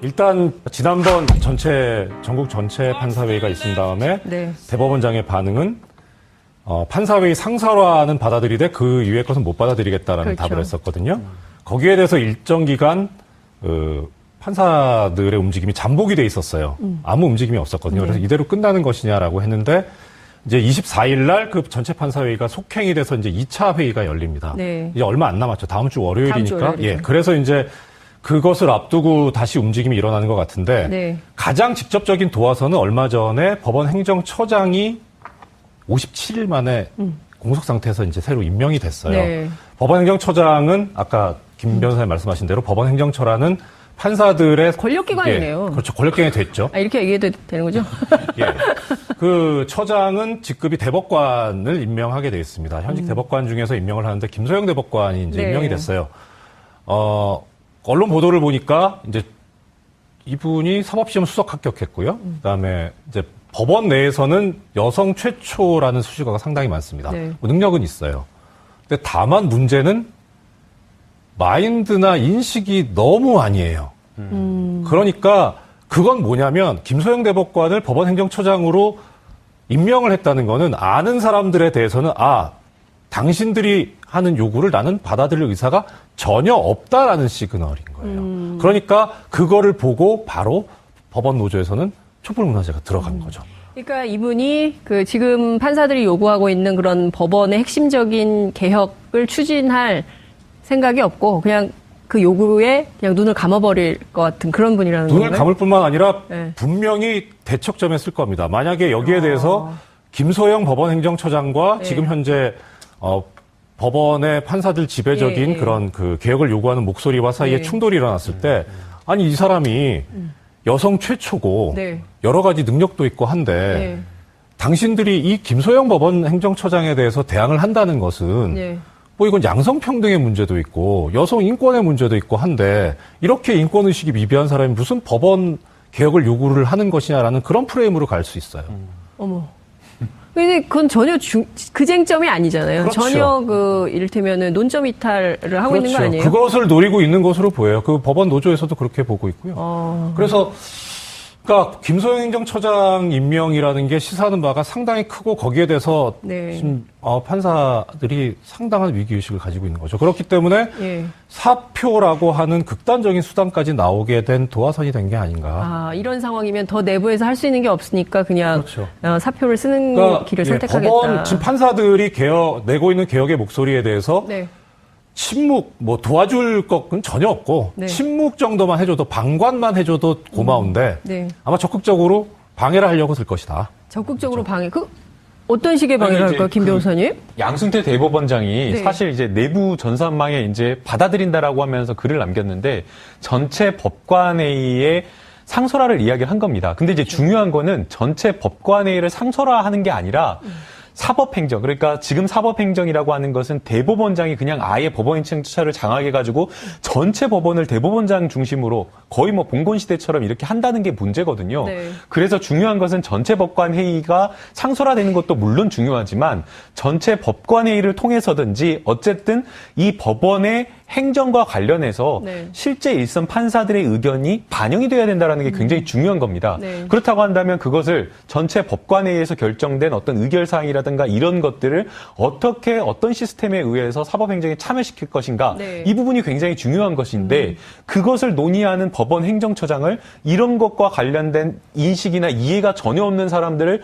일단 지난번 전체 전국 전체 판사회의가 있은 다음에 네. 대법원장의 반응은 어, 판사회의 상설화는 받아들이되 그 이외의 것은 못 받아들이겠다라는 그렇죠. 답을 했었거든요. 거기에 대해서 일정 기간 그 판사들의 움직임이 잠복이 돼 있었어요. 음. 아무 움직임이 없었거든요. 네. 그래서 이대로 끝나는 것이냐라고 했는데 이제 24일 날 그 전체 판사회의가 속행이 돼서 이제 2차 회의가 열립니다. 네. 이제 얼마 안 남았죠. 다음 주 월요일이니까. 다음 주. 예. 그래서 이제 그것을 앞두고 다시 움직임이 일어나는 것 같은데 네. 가장 직접적인 도화선은 얼마 전에 법원 행정처장이 57일 만에 공석 상태에서 이제 새로 임명이 됐어요. 음. 네. 법원 행정처장은 아까 김 변호사님 말씀하신 대로 법원 행정처라는 판사들의 권력기관이네요. 예, 그렇죠. 권력기관이 됐죠. 아, 이렇게 얘기해도 되는 거죠? 예. 그 처장은 직급이 대법관을 임명하게 돼 있습니다. 현직 대법관 중에서 임명을 하는데 김소영 대법관이 이제 음. 네. 임명이 됐어요. 어, 언론 보도를 보니까 이제 이분이 사법시험 수석 합격했고요. 그다음에 이제 법원 내에서는 여성 최초라는 수식어가 상당히 많습니다. 네. 뭐 능력은 있어요. 근데 다만 문제는 마인드나 인식이 너무 아니에요. 그러니까 그건 뭐냐면 김소영 대법관을 법원 행정처장으로 임명을 했다는 거는 아는 사람들에 대해서는 아 당신들이 하는 요구를 나는 받아들일 의사가 전혀 없다라는 시그널인 거예요. 그러니까 그거를 보고 바로 법원 노조에서는 촛불 문화제가 들어간 거죠. 그러니까 이분이 그 지금 판사들이 요구하고 있는 그런 법원의 핵심적인 개혁을 추진할 생각이 없고 그냥 그 요구에 그냥 눈을 감아버릴 것 같은 그런 분이라는 눈을 건가요? 감을 뿐만 아니라 네. 분명히 대척점에 쓸 겁니다. 만약에 여기에 대해서 김소영 법원 행정처장과 네. 지금 현재 어, 법원의 판사들 지배적인 예, 예. 그런 그 개혁을 요구하는 목소리와 사이에 네. 충돌이 일어났을 때 아니 이 사람이 여성 최초고 네. 여러 가지 능력도 있고 한데 네. 당신들이 이 김소영 법원 행정처장에 대해서 대항을 한다는 것은 네. 뭐 이건 양성평등의 문제도 있고 여성 인권의 문제도 있고 한데 이렇게 인권의식이 미비한 사람이 무슨 법원 개혁을 요구를 하는 것이냐라는 그런 프레임으로 갈 수 있어요. 어머. 근데 그건 전혀 중, 그 쟁점이 아니잖아요. 그렇죠. 전혀 그 이를테면은 논점 이탈을 하고 있는 거 아니에요? 그것을 노리고 있는 것으로 보여요. 그 법원 노조에서도 그렇게 보고 있고요. 어. 그래서 그러니까 김소영 행정처장 임명이라는 게 시사하는 바가 상당히 크고 거기에 대해서 네. 지금 어, 판사들이 상당한 위기 의식을 가지고 있는 거죠. 그렇기 때문에 예. 사표라고 하는 극단적인 수단까지 나오게 된 도화선이 된 게 아닌가. 아, 이런 상황이면 더 내부에서 할 수 있는 게 없으니까 그냥 그렇죠. 어, 사표를 쓰는 그러니까 길을 예, 선택하겠다. 법원 지금 판사들이 개혁 내고 있는 개혁의 목소리에 대해서 네. 침묵 뭐 도와줄 것은 전혀 없고 네. 침묵 정도만 해줘도 방관만 해줘도 고마운데 네. 아마 적극적으로 방해를 하려고 쓸 것이다. 적극적으로 방해. 그 어떤 식의 방해를 할까요, 김그 변호사님? 양승태 대법원장이 네. 사실 이제 내부 전산망에 이제 받아들인다라고 하면서 글을 남겼는데 전체 법관회의의 상설화를 이야기를 한 겁니다. 근데 이제 중요한 거는 전체 법관회의를 상설화하는 게 아니라 사법행정. 그러니까 지금 사법행정이라고 하는 것은 대법원장이 그냥 아예 법원행정처를 장악해가지고 전체 법원을 대법원장 중심으로 거의 뭐 봉건 시대처럼 이렇게 한다는 게 문제거든요. 네. 그래서 중요한 것은 전체 법관 회의가 상설화되는 것도 물론 중요하지만 전체 법관 회의를 통해서든지 어쨌든 이 법원의 행정과 관련해서 네. 실제 일선 판사들의 의견이 반영이 돼야 된다는 게 굉장히 중요한 겁니다. 네. 그렇다고 한다면 그것을 전체 법관회의에서 결정된 어떤 의결 사항이라든가 이런 것들을 어떻게 어떤 시스템에 의해서 사법 행정에 참여시킬 것인가 네. 이 부분이 굉장히 중요한 것인데 그것을 논의하는 법원 행정처장을 이런 것과 관련된 인식이나 이해가 전혀 없는 사람들을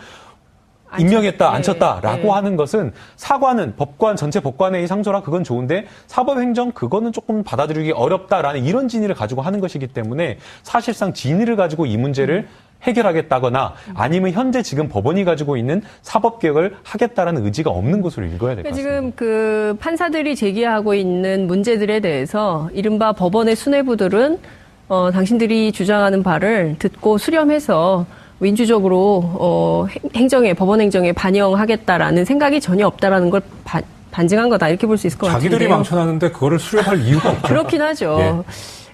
임명했다, 네, 앉혔다라고 네. 하는 것은 사과는 법관 전체 법관회의 상조라 그건 좋은데 사법행정 그거는 조금 받아들이기 어렵다라는 이런 진위를 가지고 하는 것이기 때문에 사실상 진위를 가지고 이 문제를 해결하겠다거나 아니면 현재 지금 법원이 가지고 있는 사법 개혁을 하겠다라는 의지가 없는 것으로 읽어야 될것 그러니까 같습니다. 지금 그 판사들이 제기하고 있는 문제들에 대해서 이른바 법원의 수뇌부들은 어, 당신들이 주장하는 바를 듣고 수렴해서 민주적으로 어, 행- 행정에 법원 행정에 반영하겠다라는 생각이 전혀 없다라는 걸 반, 반증한 거다 이렇게 볼 수 있을 것 같은데요. 자기들이 망쳐놨는데 그거를 수렴할 이유가 없죠. 그렇긴 하죠. 예.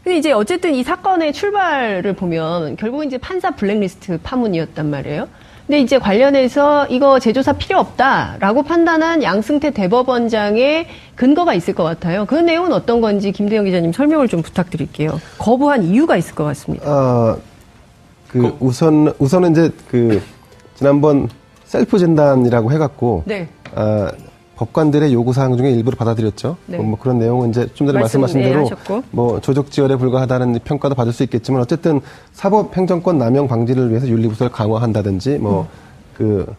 근데 이제 어쨌든 이 사건의 출발을 보면 결국 이제 판사 블랙리스트 파문이었단 말이에요. 근데 이제 관련해서 이거 재조사 필요 없다라고 판단한 양승태 대법원장의 근거가 있을 것 같아요. 그 내용은 어떤 건지 김대영 기자님 설명을 좀 부탁드릴게요. 거부한 이유가 있을 것 같습니다. 어, 그 우선 우선은 이제 그 지난번 셀프 진단이라고 해갖고 네. 어, 법관들의 요구 사항 중에 일부를 받아들였죠. 네. 뭐 그런 내용은 이제 좀 전에 말씀, 말씀하신 네, 대로 하셨고. 뭐 조적 지열에 불과하다는 평가도 받을 수 있겠지만 어쨌든 사법 행정권 남용 방지를 위해서 윤리부서를 강화한다든지 뭐그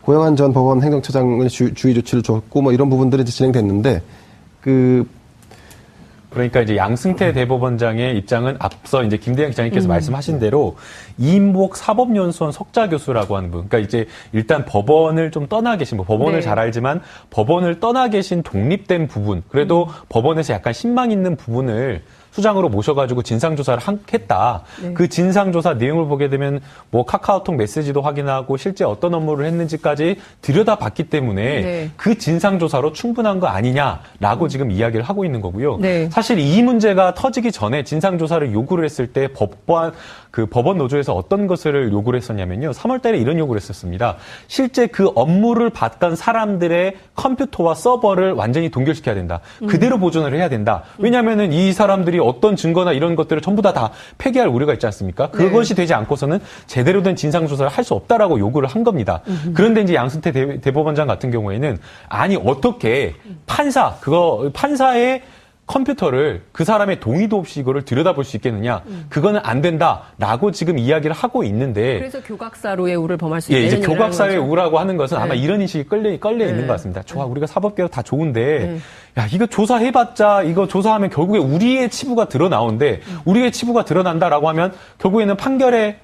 고영한 전 법원 행정처장을 주, 주의 조치를 줬고 뭐 이런 부분들이 이제 진행됐는데 그 그러니까 이제 양승태 대법원장의 입장은 앞서 이제 김대영 기자님께서 말씀하신 대로 이인복 사법연수원 석자 교수라고 하는 분. 그러니까 이제 일단 법원을 좀 떠나 계신 분, 법원을 네. 잘 알지만 법원을 떠나 계신 독립된 부분, 그래도 법원에서 약간 신망 있는 부분을 수장으로 모셔가지고 진상조사를 한- 했다. 네. 그 진상조사 내용을 보게 되면 뭐 카카오톡 메시지도 확인하고 실제 어떤 업무를 했는지까지 들여다봤기 때문에 네. 그 진상조사로 충분한 거 아니냐라고 지금 이야기를 하고 있는 거고요. 네. 사실 이 문제가 터지기 전에 진상조사를 요구를 했을 때 법관, 그 법원 노조에서 어떤 것을 요구를 했었냐면요. 3월 달에 이런 요구를 했었습니다. 실제 그 업무를 봤던 사람들의 컴퓨터와 서버를 완전히 동결시켜야 된다. 그대로 보존을 해야 된다. 왜냐면은 이 사람들이 어떤 증거나 이런 것들을 전부 다 다 폐기할 우려가 있지 않습니까? 그것이 되지 않고서는 제대로 된 진상 조사를 할 수 없다라고 요구를 한 겁니다. 그런데 이제 양승태 대, 대법원장 같은 경우에는 아니 어떻게 판사 그거 판사의 컴퓨터를 그 사람의 동의도 없이 이거를 들여다볼 수 있겠느냐? 그거는 안 된다라고 지금 이야기를 하고 있는데 그래서 교각사로의 우를 범할 수 예, 있다. 이제 거죠. 우라고 하는 것은 아마 네. 이런 인식이 끌려, 끌려 네. 있는 것 같습니다. 좋아, 우리가 사법개혁 다 좋은데, 네. 야, 이거 조사해봤자, 이거 조사하면 결국에 우리의 치부가 드러나오는데, 우리의 치부가 드러난다라고 하면, 결국에는 판결에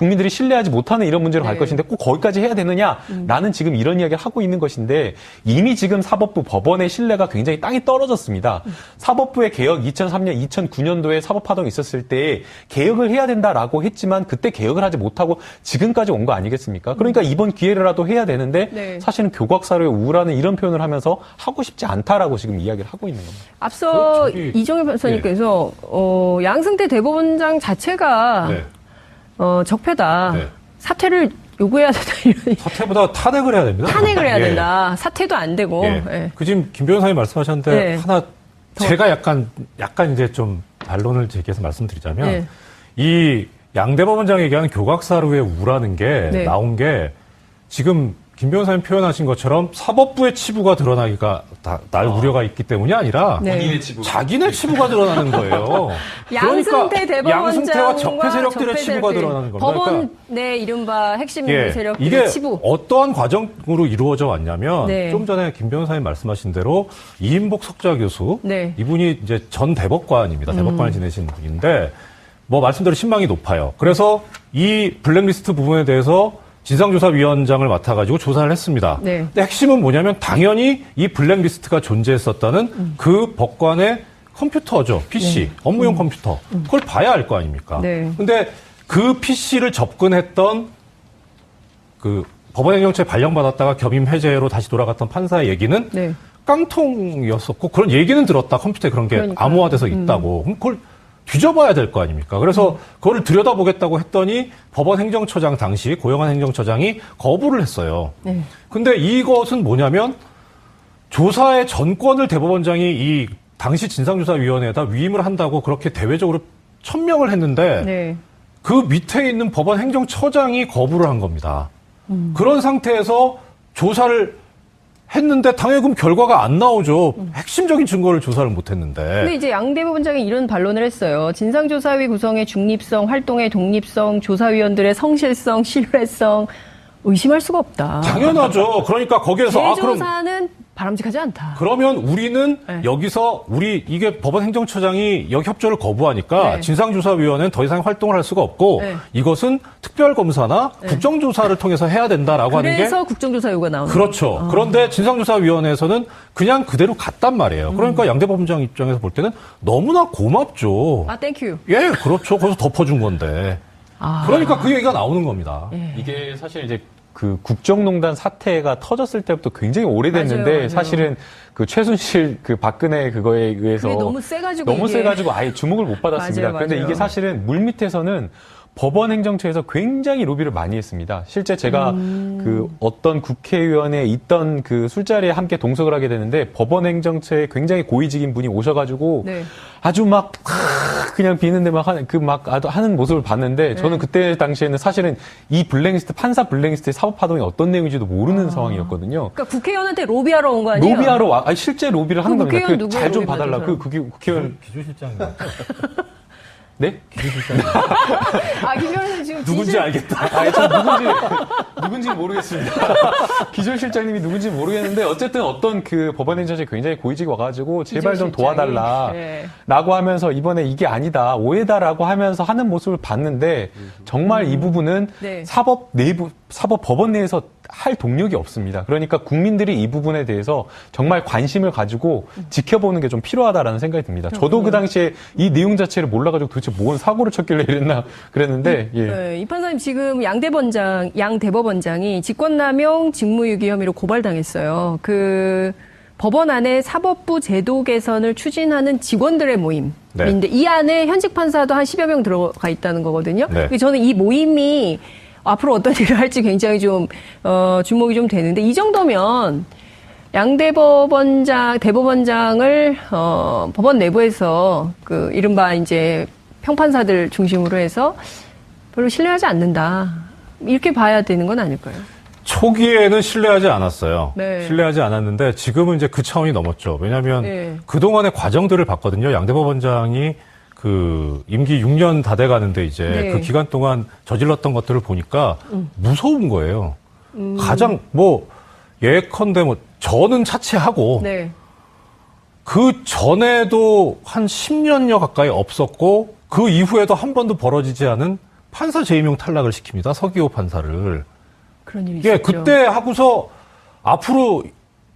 국민들이 신뢰하지 못하는 이런 문제로 갈 네. 것인데 꼭 거기까지 해야 되느냐라는 지금 이런 이야기를 하고 있는 것인데 이미 지금 사법부 법원의 신뢰가 굉장히 땅이 떨어졌습니다. 사법부의 개혁 2003년, 2009년도에 사법파동이 있었을 때 개혁을 해야 된다라고 했지만 그때 개혁을 하지 못하고 지금까지 온 거 아니겠습니까? 그러니까 이번 기회라도 해야 되는데 네. 사실은 교각사로의 우라는 이런 표현을 하면서 하고 싶지 않다라고 지금 이야기를 하고 있는 겁니다. 앞서 그 저기- 이정현 변호사님께서 어, 양승태 대법원장 자체가 네. 어, 적폐다. 네. 사퇴를 요구해야 된다. 이런 사퇴보다 탄핵을 해야 됩니다. 탄핵을 해야 예. 된다. 사퇴도 안 되고. 예. 예. 그 지금 김 변호사님 말씀하셨는데 네. 하나 제가 약간 약간 이제 좀 반론을 제기해서 말씀드리자면 네. 이 양대법원장이 얘기하는 교각사루의 우라는 게 네. 나온 게 지금 김 변호사님 표현하신 것처럼 사법부의 치부가 드러나기가 다, 날 우려가 있기 때문이 아니라 네. 자기네 치부가 드러나는 거예요. 양승태 그러니까 양승태와 적폐 세력들의 적폐 치부가 드러나는 겁니다. 그러니까 법원 내 이른바 핵심 예, 세력들의 이게 치부. 어떠한 과정으로 이루어져 왔냐면 네. 좀 전에 김 변호사님 말씀하신 대로 이인복 석좌 교수 네. 음. 이분이 이제 전 대법관입니다. 대법관을 지내신 분인데 뭐 말씀대로 신망이 높아요. 그래서 이 블랙리스트 부분에 대해서 진상조사위원장을 맡아가지고 조사를 했습니다. 네. 근데 핵심은 뭐냐면 당연히 이 블랙리스트가 존재했었다는 음. 그 법관의 컴퓨터죠. PC, 업무용 컴퓨터. 그걸 봐야 알 거 아닙니까? 네. 근데 그 PC를 접근했던 그 법원행정처에 발령받았다가 겸임 해제로 다시 돌아갔던 판사의 얘기는 네. 깡통이었었고 그런 얘기는 들었다. 컴퓨터에 그런 게 그러니까요. 암호화돼서 있다고. 그럼 그걸 뒤져봐야 될 거 아닙니까? 그래서 그거를 들여다보겠다고 했더니 법원 행정처장 당시 고영한 행정처장이 거부를 했어요. 네. 근데 이것은 뭐냐면 조사의 전권을 대법원장이 이 당시 진상조사위원회에다 위임을 한다고 그렇게 대외적으로 천명을 했는데 네. 그 밑에 있는 법원 행정처장이 거부를 한 겁니다. 음. 그런 상태에서 조사를 했는데 그럼 결과가 안 나오죠. 핵심적인 증거를 조사를 못 했는데. 근데 이제 양 대법원장이 이런 반론을 했어요. 진상조사위 구성의 중립성, 활동의 독립성, 조사위원들의 성실성, 신뢰성 의심할 수가 없다. 당연하죠. 그러니까 거기에서 아 그럼 재조사는 바람직하지 않다. 그러면 우리는 네. 여기서 우리 이게 법원 행정처장이 여기 협조를 거부하니까 네. 진상조사위원회는 더 이상 활동을 할 수가 없고 네. 이것은 특별검사나 국정조사를 통해서 해야 된다라고 하는 게 그래서 국정조사 요구가 나오는 그렇죠. 거예요. 그런데 진상조사위원회에서는 그냥 그대로 갔단 말이에요. 음. 그러니까 양대 법원장 입장에서 볼 때는 너무나 고맙죠. 아, 땡큐. 예, 그렇죠. 거기서 덮어준 건데. 아. 그러니까 그 얘기가 나오는 겁니다. 예. 이게 사실 이제 그 국정농단 사태가 터졌을 때부터 굉장히 오래됐는데 맞아요, 맞아요. 사실은 그 최순실 그 박근혜 그거에 의해서 너무 세가지고 너무 이게- 세가지고 아예 주목을 못 받았습니다. 맞아요, 그런데. 이게 사실은 물 밑에서는 법원 행정처에서 굉장히 로비를 많이 했습니다. 실제 제가 그 어떤 국회의원에 있던 그 술자리에 함께 동석을 하게 되는데 법원 행정처에 굉장히 고위직인 분이 오셔가지고 네. 아주 막 하, 그냥 비는데 막 하는 그 막 하는 모습을 봤는데 저는 그때 당시에는 사실은 이 블랙리스트 판사 블랙리스트의 사법 파동이 어떤 내용인지도 모르는 상황이었거든요. 그러니까 국회의원한테 로비하러 온 거 아니에요? 로비하러 와, 아니, 실제 로비를 하는 그 겁니다. 누구예요, 잘좀 봐달라. 받은 그 국회, 국회의원 기조실장님. 네? 아, 김 변호사님 지금 누군지 진실- 알겠다. 아, 저 누군지 누군지 모르겠습니다. 기존실장님이 누군지 모르겠는데 어쨌든 어떤 그 법원행정처에 굉장히 고위직이 와가지고 제발 좀. 도와달라. 네. 라고 하면서 이번에 이게 아니다 오해다라고 하면서 하는 모습을 봤는데 정말 이 부분은 네. 사법 내부 사법 법원 내에서 할 동력이 없습니다. 그러니까 국민들이 이 부분에 대해서 정말 관심을 가지고 지켜보는 게 좀 필요하다라는 생각이 듭니다. 저도 그 당시에 이 내용 자체를 몰라가지고 도대체 뭔 사고를 쳤길래 이랬나 그랬는데 예. 네, 이 판사님 지금 양 대법원장, 양 대법원장이 직권남용 직무유기 혐의로 고발당했어요. 그 법원 안에 사법부 제도 개선을 추진하는 직원들의 모임인데 네. 이 안에 현직 판사도 한 10여 명 들어가 있다는 거거든요. 네. 저는 이 모임이 앞으로 어떤 일을 할지 굉장히 좀 어, 주목이 좀 되는데 이 정도면 양 대 법원장 대법원장을 어, 법원 내부에서 그 이른바 이제 평판사들 중심으로 해서 별로 신뢰하지 않는다. 이렇게 봐야 되는 건 아닐까요? 초기에는 신뢰하지 않았어요. 네. 신뢰하지 않았는데 지금은 이제 그 차원이 넘었죠. 왜냐하면 네. 그 동안의 과정들을 봤거든요. 양대법원장이 그 임기 6년 다 돼 가는데 이제 네. 음. 그 기간 동안 저질렀던 것들을 보니까 무서운 거예요. 가장 뭐 예컨대 뭐 저는 차치하고 네. 그 전에도 한 10년여 가까이 없었고 그 이후에도 한 번도 벌어지지 않은 판사 재임용 탈락을 시킵니다. 서기호 판사를. 그런 일이 예, 있었죠. 그때 하고서 앞으로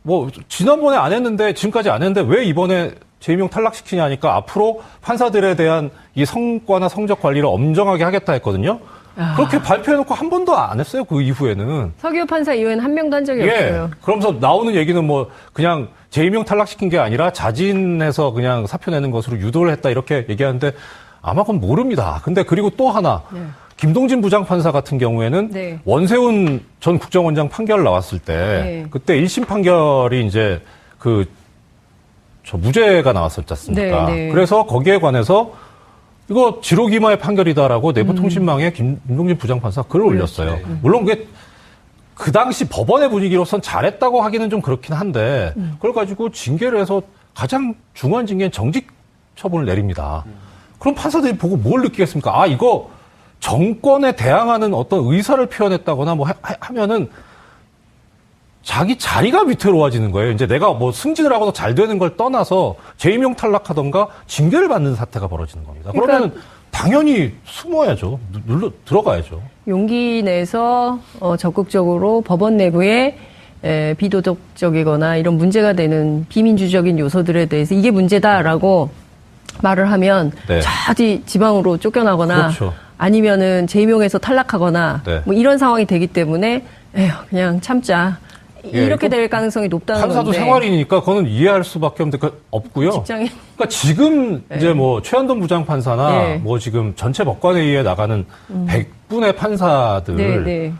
뭐 지난번에 안 했는데 지금까지 안 했는데 왜 이번에 재임용 탈락시키냐 하니까 앞으로 판사들에 대한 이 성과나 성적 관리를 엄정하게 하겠다 했거든요. 아. 그렇게 발표해놓고 한 번도 안 했어요. 그 이후에는. 서기호 판사 이후에는 한 명도 한 적이 예. 없어요. 그러면서 나오는 얘기는 뭐 그냥 재임용 탈락시킨 게 아니라 자진해서 그냥 사표 내는 것으로 유도를 했다 이렇게 얘기하는데 아마 그건 모릅니다. 근데 그리고 또 하나 네. 김동진 부장판사 같은 경우에는 네. 원세훈 전 국정원장 판결 나왔을 때 네. 그때 1심 판결이 이제 그 저 무죄가 나왔었지 않습니까? 네, 네. 그래서 거기에 관해서 이거 지로기마의 판결이다라고 음. 내부통신망에 김, 김동진 부장판사 글을 올렸어요. 물론 그게 그 당시 법원의 분위기로선 잘했다고 하기는 좀 그렇긴 한데 음. 그걸 가지고 징계를 해서 가장 중요한 징계는 정직 처분을 내립니다. 그럼 판사들이 보고 뭘 느끼겠습니까? 아 이거 정권에 대항하는 어떤 의사를 표현했다거나 뭐 하, 하 면은 자기 자리가 위태로워지는 거예요. 이제 내가 뭐 승진을 하고서 잘 되는 걸 떠나서 재임용 탈락하던가 징계를 받는 사태가 벌어지는 겁니다. 그러니까 그러면 당연히 숨어야죠. 누- 눌러 들어가야죠. 용기 내서 어, 적극적으로 법원 내부에 에, 비도덕적이거나 이런 문제가 되는 비민주적인 요소들에 대해서 이게 문제다라고 말을 하면 네. 저디 지방으로 쫓겨나거나 그렇죠. 아니면은 재임용에서 탈락하거나 네. 뭐 이런 상황이 되기 때문에 에휴 그냥 참자 예, 이렇게 될 가능성이 높다는 판사도 건데 생활이니까 그거는 이해할 수밖에 없는데 그 없고요. 직장인 그러니까 지금 이제 뭐 최한돈 부장 판사나 네. 뭐 지금 전체 법관회의에 나가는 100분의 판사들 네, 네.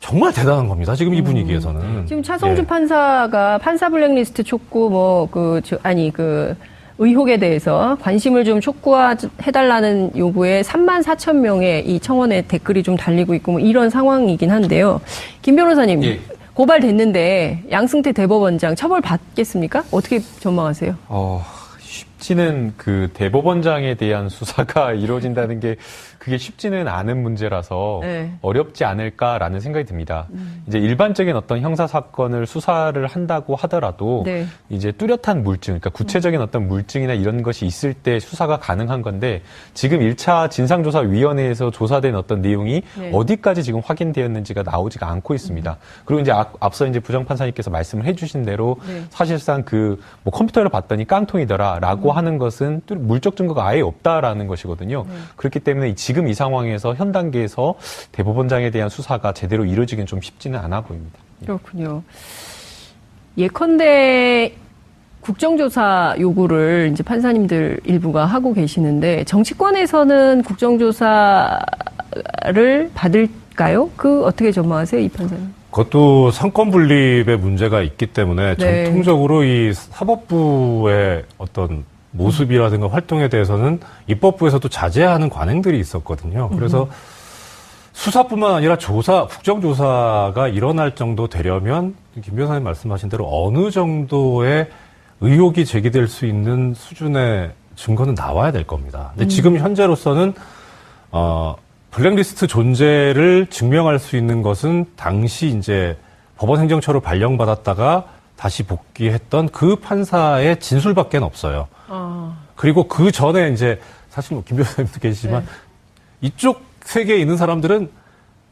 정말 대단한 겁니다. 지금 이 분위기에서는. 지금 차성주 예. 판사가 판사 블랙리스트 촉구 뭐그 아니 그 의혹에 대해서 관심을 좀 촉구해달라는 요구에 3만 4천 명의 이 청원에 댓글이 좀 달리고 있고 뭐 이런 상황이긴 한데요. 김 변호사님 예. 고발됐는데 양승태 대법원장 처벌 받겠습니까? 어떻게 전망하세요? 어, 쉽지는 그 대법원장에 대한 수사가 이루어진다는 게 그게 쉽지는 않은 문제라서 네. 음. 어렵지 않을까라는 생각이 듭니다. 이제 일반적인 어떤 형사 사건을 수사를 한다고 하더라도 네. 이제 뚜렷한 물증, 그러니까 구체적인 어떤 물증이나 이런 것이 있을 때 수사가 가능한 건데 지금 1차 진상조사위원회에서 조사된 어떤 내용이 네. 어디까지 지금 확인되었는지가 나오지가 않고 있습니다. 그리고 이제 앞- 앞서 이제 부장판사님께서 말씀을 해주신 대로 네. 사실상 그 뭐 컴퓨터를 봤더니 깡통이더라라고 하는 것은 뚜- 물적 증거가 아예 없다라는 것이거든요. 그렇기 때문에 지금 이 상황에서 현 단계에서 대법원장에 대한 수사가 제대로 이루어지기는 좀 쉽지는 않아 보입니다. 그렇군요. 예컨대 국정조사 요구를 이제 판사님들 일부가 하고 계시는데 정치권에서는 국정조사 조사를 받을까요? 그 어떻게 전망하세요, 이 판사는? 그것도 상권 분립의 문제가 있기 때문에 네. 전통적으로 이 사법부의 어떤 모습이라든가 활동에 대해서는 입법부에서도 자제하는 관행들이 있었거든요. 그래서 수사뿐만 아니라 조사, 국정조사가 일어날 정도 되려면 김 변호사님 말씀하신 대로 어느 정도의 의혹이 제기될 수 있는 수준의 증거는 나와야 될 겁니다. 근데 지금 현재로서는 어, 블랙리스트 존재를 증명할 수 있는 것은 당시 이제 법원 행정처로 발령받았다가 다시 복귀했던 그 판사의 진술밖에 없어요. 아, 그리고 그 전에 이제 사실 뭐 김 변호사님도 계시지만 이쪽 세계에 있는 사람들은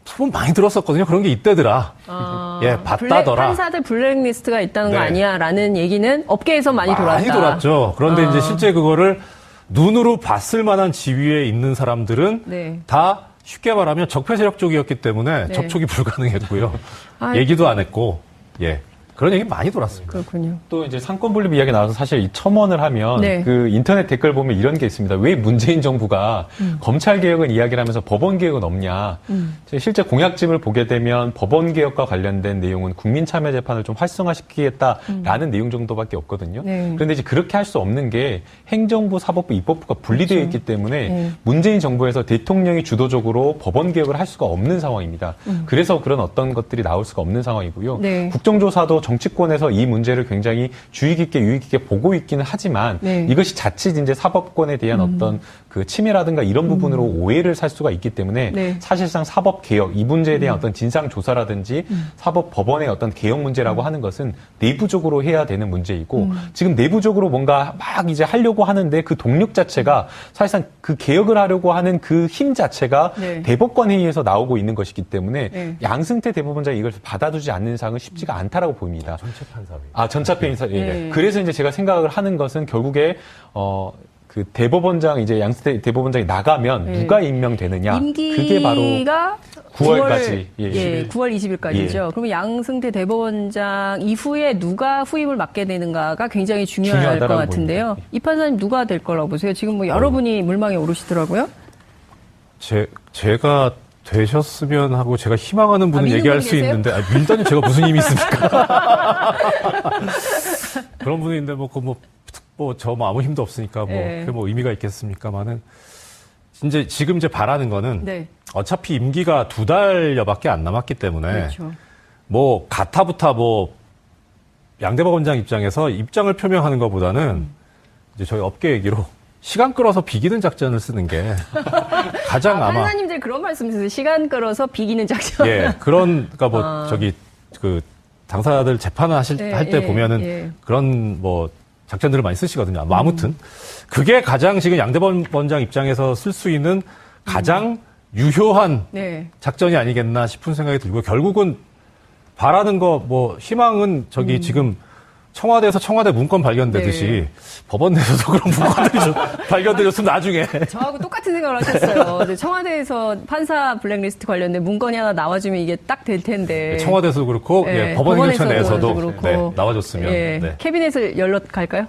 소문 많이 들었었거든요. 그런 게 있대더라. 아, 예, 봤다더라. 판사들 블랙리스트가 있다는 거 네. 아니야라는 얘기는 업계에서 많이 돌았다. 많이 돌았죠. 그런데 아. 이제 실제 그거를 눈으로 봤을 만한 지위에 있는 사람들은 네. 다 쉽게 말하면 적폐 세력 쪽이었기 때문에 네. 접촉이 불가능했고요. 아, 얘기도 안 했고, 예. 그런 얘기 많이 돌았습니다. 그렇군요. 또 이제 상권 분립 이야기 나와서 사실 이 첨언을 하면 네. 그 인터넷 댓글 보면 이런 게 있습니다. 왜 문재인 정부가 음. 검찰 개혁은 이야기를 하면서 법원 개혁은 없냐? 제가 실제 공약집을 보게 되면 법원 개혁과 관련된 내용은 국민 참여 재판을 좀 활성화시키겠다라는 내용 정도밖에 없거든요. 음. 네. 그런데 이제 그렇게 할 수 없는 게 행정부, 사법부, 입법부가 분리되어 있기 때문에 네. 문재인 정부에서 대통령이 주도적으로 법원 개혁을 할 수가 없는 상황입니다. 그래서 그런 어떤 것들이 나올 수가 없는 상황이고요. 음. 네. 국정조사도 정치권에서 이 문제를 굉장히 주의 깊게 유의 깊게 보고 있기는 하지만 네. 음. 이것이 자칫 이제 사법권에 대한 어떤 그 침해라든가 이런 부분으로 오해를 살 수가 있기 때문에 네. 사실상 사법 개혁 이 문제에 대한 어떤 진상 조사라든지 음. 사법 법원의 어떤 개혁 문제라고 하는 것은 내부적으로 해야 되는 문제이고 음. 지금 내부적으로 뭔가 막 이제 하려고 하는데 그 동력 자체가 사실상 그 개혁을 하려고 하는 그 힘 자체가 네. 대법관 회의에서 나오고 있는 것이기 때문에 네. 양승태 대법원장이 이걸 받아두지 않는 이상은 쉽지가 않다라고 보입니다. 전체 판사위. 아, 전차편 인사. 예. 네. 그래서 이제 제가 생각을 하는 것은 결국에 어, 그 대법원장 이제 양승태 대법원장이 나가면 네. 누가 임명되느냐. 임기가 그게 바로 9월까지. 예, 예. 9월 20일까지죠. 그러면 양승태 대법원장 이후에 누가 후임을 맡게 되는가가 굉장히 중요할 것 같은데요. 보입니다. 이 판사님 누가 될 거라고 보세요? 지금 뭐 여러분이 물망에 오르시더라고요. 제, 제가 되셨으면 하고 제가 희망하는 분은 아, 얘기할 분수 계세요? 있는데, 아, 밀다니 제가 무슨 힘이 있습니까? 그런 분인데, 뭐, 그 뭐, 뭐, 저 뭐 아무 힘도 없으니까 뭐, 예. 그게 뭐 의미가 있겠습니까만은, 이제 지금 이제 바라는 거는, 네. 어차피 임기가 두 달여밖에 안 남았기 때문에, 그렇죠. 뭐, 가타부타 뭐, 양대박 원장 입장에서 입장을 표명하는 것보다는, 음. 이제 저희 업계 얘기로, 시간 끌어서 비기는 작전을 쓰는 게 가장 아, 아, 마 판사님들 그런 말씀이세요. 시간 끌어서 비기는 작전. 예, 그런, 그니까 뭐, 아. 저기, 그, 당사자들 재판을 하실, 네, 할때 예, 보면은 예. 그런 뭐, 작전들을 많이 쓰시거든요. 뭐 아무튼. 음. 그게 가장 지금 양대범 원장 입장에서 쓸 수 있는 가장 유효한 네. 작전이 아니겠나 싶은 생각이 들고 결국은 바라는 거, 뭐, 희망은 저기 음. 지금 청와대에서 청와대 문건 발견되듯이 네. 법원 내에서도 그런 문건들이 좀 발견되었으면 나중에. 저하고 똑같은 생각을 하셨어요. 청와대에서 판사 블랙리스트 관련된 문건이 하나 나와주면 이게 딱 될 텐데. 청와대에서도 그렇고, 네, 예, 법원 행정처 법원에서도 내에서도. 네, 나와줬으면. 예, 네. 캐비넷을 열러 갈까요?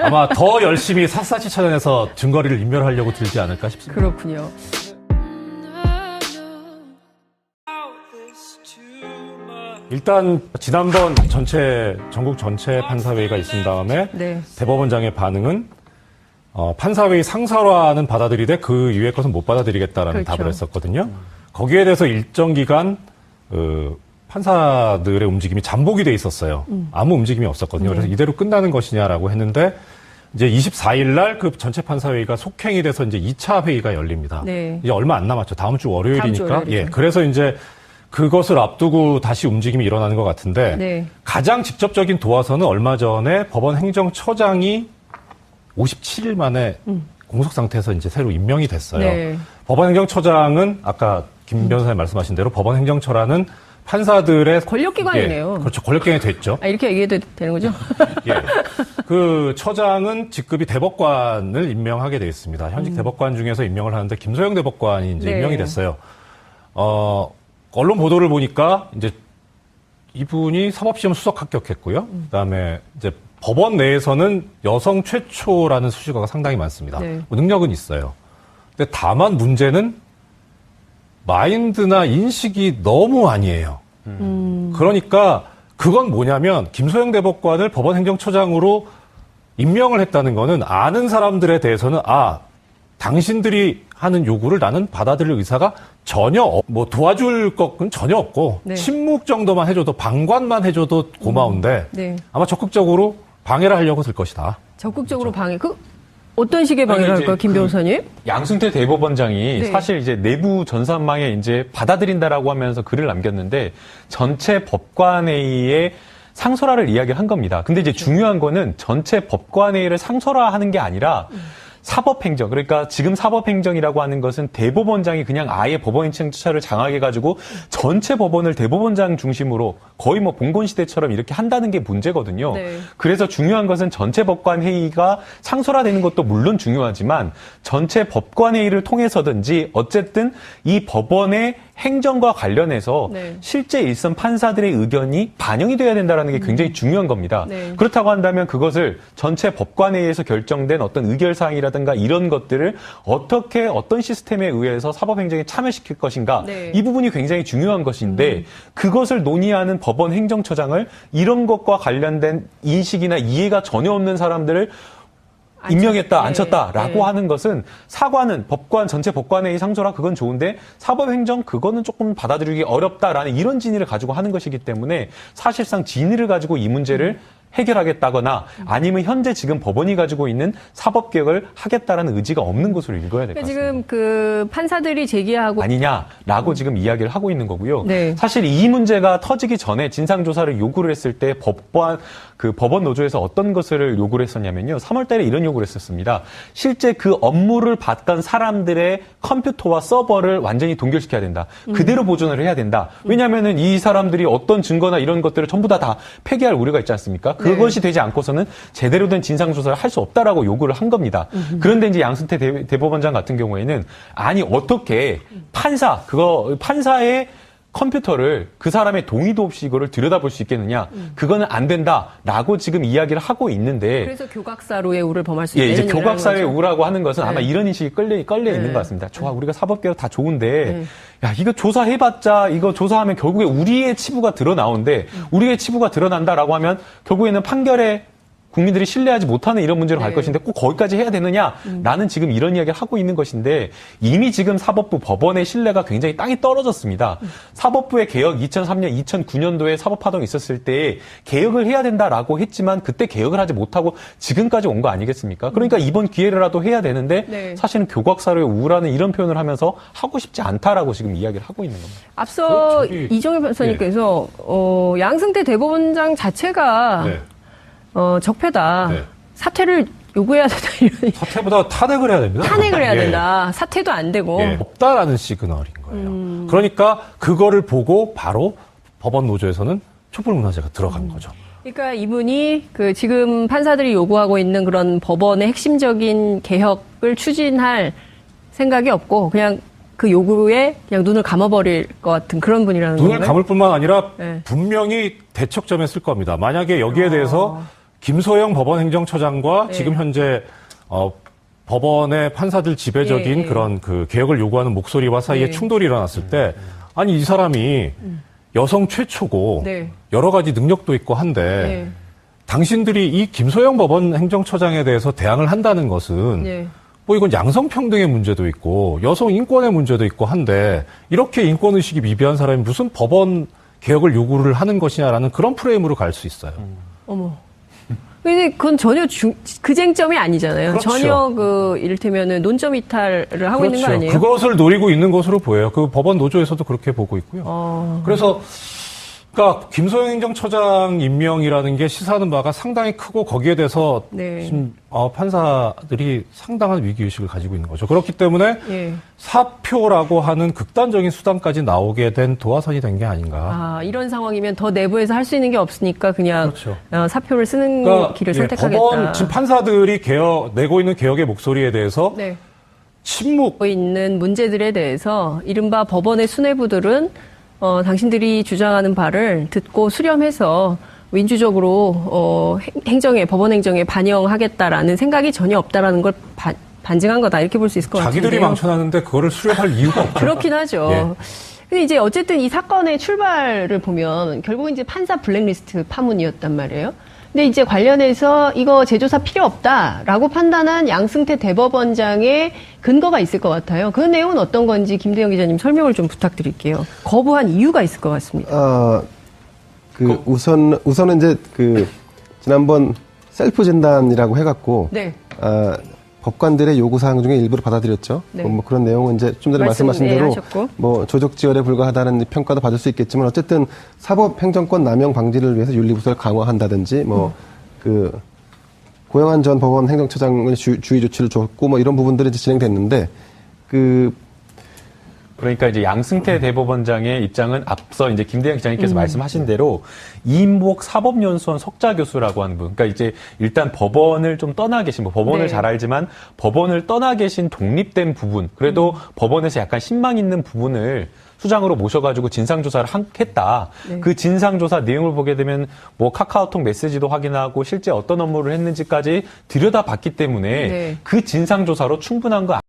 아마 더 열심히 샅샅이 찾아내서 증거리를 인멸하려고 들지 않을까 싶습니다. 그렇군요. 일단 지난번 전체 전국 전체 판사회의가 있은 다음에 네. 대법원장의 반응은 어, 판사회의 상설화는 받아들이되 그 이외의 것은 못 받아들이겠다라는 그렇죠. 답을 했었거든요. 거기에 대해서 일정 기간 그 판사들의 움직임이 잠복이 돼 있었어요. 음. 아무 움직임이 없었거든요. 네. 그래서 이대로 끝나는 것이냐라고 했는데 이제 24일 날 그 전체 판사회의가 속행이 돼서 이제 2차 회의가 열립니다. 네. 이제 얼마 안 남았죠. 다음 주 다음 주 월요일이니까. 예. 그래서 이제 그것을 앞두고 다시 움직임이 일어나는 것 같은데 네. 가장 직접적인 도화선은 얼마 전에 법원 행정처장이 57일 만에 공석 상태에서 이제 새로 임명이 됐어요. 음. 네. 음. 법원 행정처장은 아까 김 변호사님 말씀하신 대로 법원 행정처라는 판사들의 권력기관이네요. 예, 그렇죠. 권력기관이 됐죠. 아, 이렇게 얘기해도 되는 거죠? 예. 그 처장은 직급이 대법관을 임명하게 돼 있습니다. 현직 대법관 중에서 임명을 하는데 김소영 대법관이 이제 음. 네. 임명이 됐어요. 어, 언론 보도를 보니까 이제 이분이 사법시험 수석 합격했고요. 그다음에 이제 법원 내에서는 여성 최초라는 수식어가 상당히 많습니다. 네. 뭐 능력은 있어요. 근데 다만 문제는 마인드나 인식이 너무 아니에요. 그러니까 그건 뭐냐면 김소영 대법관을 법원 행정처장으로 임명을 했다는 거는 아는 사람들에 대해서는 아 당신들이 하는 요구를 나는 받아들일 의사가 전혀 없- 뭐 도와줄 것은 전혀 없고 네. 침묵 정도만 해줘도 방관만 해줘도 고마운데 네. 아마 적극적으로 방해를 하려고 들 것이다. 적극적으로 방해. 그 어떤 식의 방해를 아니, 할까요, 김 그- 변호사님? 양승태 대법원장이 네. 사실 이제 내부 전산망에 이제 받아들인다라고 하면서 글을 남겼는데 전체 법관회의에 상설화를 이야기를 한 겁니다. 근데 이제 중요한 거는 전체 법관회의를 상설화하는 게 아니라 사법행정 그러니까 지금 사법행정이라고 하는 것은 대법원장이 그냥 아예 법원행정처를 장악해 가지고 전체 법원을 대법원장 중심으로 거의 뭐 봉건 시대처럼 이렇게 한다는 게 문제거든요. 네. 그래서 중요한 것은 전체 법관 회의가 상설화되는 것도 물론 중요하지만 전체 법관 회의를 통해서든지 어쨌든 이 법원의 행정과 관련해서 네. 실제 일선 판사들의 의견이 반영이 돼야 된다는 게 굉장히 중요한 겁니다. 네. 그렇다고 한다면 그것을 전체 법관회의에서 결정된 어떤 의결 사항이라 든가 이런 것들을 어떻게 어떤 시스템에 의해서 사법 행정에 참여시킬 것인가 네. 이 부분이 굉장히 중요한 것인데 그것을 논의하는 법원 행정처장을 이런 것과 관련된 인식이나 이해가 전혀 없는 사람들을 임명했다, 네. 앉혔다라고 네. 하는 것은 사과는 법관 전체 법관회의 상조라 그건 좋은데 사법행정 그거는 조금 받아들이기 어렵다라는 이런 진위를 가지고 하는 것이기 때문에 사실상 진위를 가지고 이 문제를 해결하겠다거나 아니면 현재 지금 법원이 가지고 있는 사법 개혁을 하겠다라는 의지가 없는 것으로 읽어야 될것 그러니까 같습니다. 지금 그 판사들이 제기하고 아니냐라고 지금 이야기를 하고 있는 거고요. 네. 사실 이 문제가 터지기 전에 진상 조사를 요구를 했을 때 법관 그 법원 노조에서 어떤 것을 요구를 했었냐면요. 3월 달에 이런 요구를 했었습니다. 실제 그 업무를 받던 사람들의 컴퓨터와 서버를 완전히 동결시켜야 된다. 그대로 보존을 해야 된다. 왜냐하면은 이 사람들이 어떤 증거나 이런 것들을 전부 다 다 폐기할 우려가 있지 않습니까? 그것이 되지 않고서는 제대로 된 진상 조사를 할 수 없다라고 요구를 한 겁니다. 그런데 이제 양승태 대, 대법원장 같은 경우에는 아니 어떻게 판사 그거 판사의 컴퓨터를 그 사람의 동의도 없이 이거를 들여다볼 수 있겠느냐? 그거는 안 된다라고 지금 이야기를 하고 있는데 그래서 교각사로의 우를 범할 수 예, 있다. 이제 거죠. 우라고 하는 것은 아마 네. 이런 인식이 끌려, 끌려 네. 있는 것 같습니다. 좋아, 우리가 사법개혁 다 좋은데, 네. 야, 이거 조사해봤자, 이거 조사하면 결국에 우리의 치부가 드러나오는데, 우리의 치부가 드러난다라고 하면, 결국에는 판결에 국민들이 신뢰하지 못하는 이런 문제로 갈 네. 것인데 꼭 거기까지 해야 되느냐? 나는 지금 이런 이야기를 하고 있는 것인데 이미 지금 사법부 법원의 신뢰가 굉장히 땅이 떨어졌습니다. 사법부의 개혁 2003년, 2009년도에 사법파동이 있었을 때 개혁을 해야 된다라고 했지만 그때 개혁을 하지 못하고 지금까지 온 거 아니겠습니까? 그러니까 이번 기회라도 해야 되는데 네. 사실은 교각사로의 우라는 이런 표현을 하면서 하고 싶지 않다라고 지금 이야기를 하고 있는 겁니다. 앞서 그 저기- 이정현 변호사님께서 어, 양승태 대법원장 자체가 네. 어, 적폐다. 네. 사퇴를 요구해야 된다. 이런 사퇴보다 탄핵을 해야 됩니다. 탄핵을 해야 예. 된다. 사퇴도 안 되고. 예, 없다라는 시그널인 거예요. 음. 그러니까 그거를 보고 바로 법원 노조에서는 촛불 문화제가 들어간 음. 거죠. 그러니까 이분이 그 지금 판사들이 요구하고 있는 그런 법원의 핵심적인 개혁을 추진할 생각이 없고 그냥 그 요구에 그냥 눈을 감아버릴 것 같은 그런 분이라는 눈을 건가요? 감을 뿐만 아니라 네. 분명히 대척점에 쓸 겁니다. 만약에 여기에 대해서 김소영 법원 행정처장과 네. 지금 현재 어, 법원의 판사들 지배적인 예, 예. 그런 그 개혁을 요구하는 목소리와 사이에 네. 충돌이 일어났을 때 아니 이 사람이 여성 최초고 네. 여러 가지 능력도 있고 한데 네. 당신들이 이 김소영 법원 행정처장에 대해서 대항을 한다는 것은 네. 뭐 이건 양성평등의 문제도 있고 여성 인권의 문제도 있고 한데 이렇게 인권의식이 미비한 사람이 무슨 법원 개혁을 요구를 하는 것이냐라는 그런 프레임으로 갈 수 있어요. 어머. 근데 그건 전혀 중, 그 쟁점이 아니잖아요. 그렇죠. 전혀 그 이를테면은 논점 이탈을 하고 있는 거 아니에요? 그것을 노리고 있는 것으로 보여요. 그 법원 노조에서도 그렇게 보고 있고요. 어. 그래서 그러니까 김소영 행정처장 임명이라는 게 시사하는 바가 상당히 크고 거기에 대해서 네. 지금 어, 판사들이 상당한 위기 의식을 가지고 있는 거죠. 그렇기 때문에 예. 사표라고 하는 극단적인 수단까지 나오게 된 도화선이 된 게 아닌가. 아, 이런 상황이면 더 내부에서 할 수 있는 게 없으니까 그냥 그렇죠. 어, 사표를 쓰는 그러니까 길을 예, 선택하겠다. 법원 지금 판사들이 개혁 내고 있는 개혁의 목소리에 대해서 네. 침묵 있는 문제들에 대해서 이른바 법원의 수뇌부들은 어, 당신들이 주장하는 바를 듣고 수렴해서 민주적으로 어, 행- 행정에 법원 행정에 반영하겠다라는 생각이 전혀 없다라는 걸 바- 반증한 거다 이렇게 볼 수 있을 것 같은데요. 자기들이 망쳐놨는데 그거를 수렴할 이유가 없죠. 그렇긴 하죠. 예. 근데 이제 어쨌든 이 사건의 출발을 보면 결국은 이제 판사 블랙리스트 파문이었단 말이에요. 근데 이제 관련해서 이거 재조사 필요 없다라고 판단한 양승태 대법원장의 근거가 있을 것 같아요. 그 내용은 어떤 건지 김대영 기자님 설명을 좀 부탁드릴게요. 거부한 이유가 있을 것 같습니다. 어, 그 우선 우선은 이제 그 지난번 셀프 진단이라고 해갖고 네. 아, 법관들의 요구 사항 중에 일부를 받아들였죠. 네. 뭐 그런 내용은 이제 좀 전에 말씀, 말씀하신 네, 대로 하셨고. 뭐 조적 지열에 불과하다는 평가도 받을 수 있겠지만 어쨌든 사법 행정권 남용 방지를 위해서 윤리부서를 강화한다든지 뭐그 고영한 전 법원 행정처장을 주, 주의 조치를 줬고 뭐 이런 부분들이 진행됐는데 그 그러니까 이제 양승태 대법원장의 입장은 앞서 이제 김대영 기자님께서 말씀하신 대로 이인복 사법연수원 석자 교수라고 하는 분. 그러니까 이제 일단 법원을 좀 떠나 계신 분, 법원을 네. 잘 알지만 법원을 떠나 계신 독립된 부분, 그래도 법원에서 약간 신망 있는 부분을 수장으로 모셔가지고 진상조사를 한- 했다. 네. 그 진상조사 내용을 보게 되면 뭐 카카오톡 메시지도 확인하고 실제 어떤 업무를 했는지까지 들여다봤기 때문에 네. 그 진상조사로 충분한 거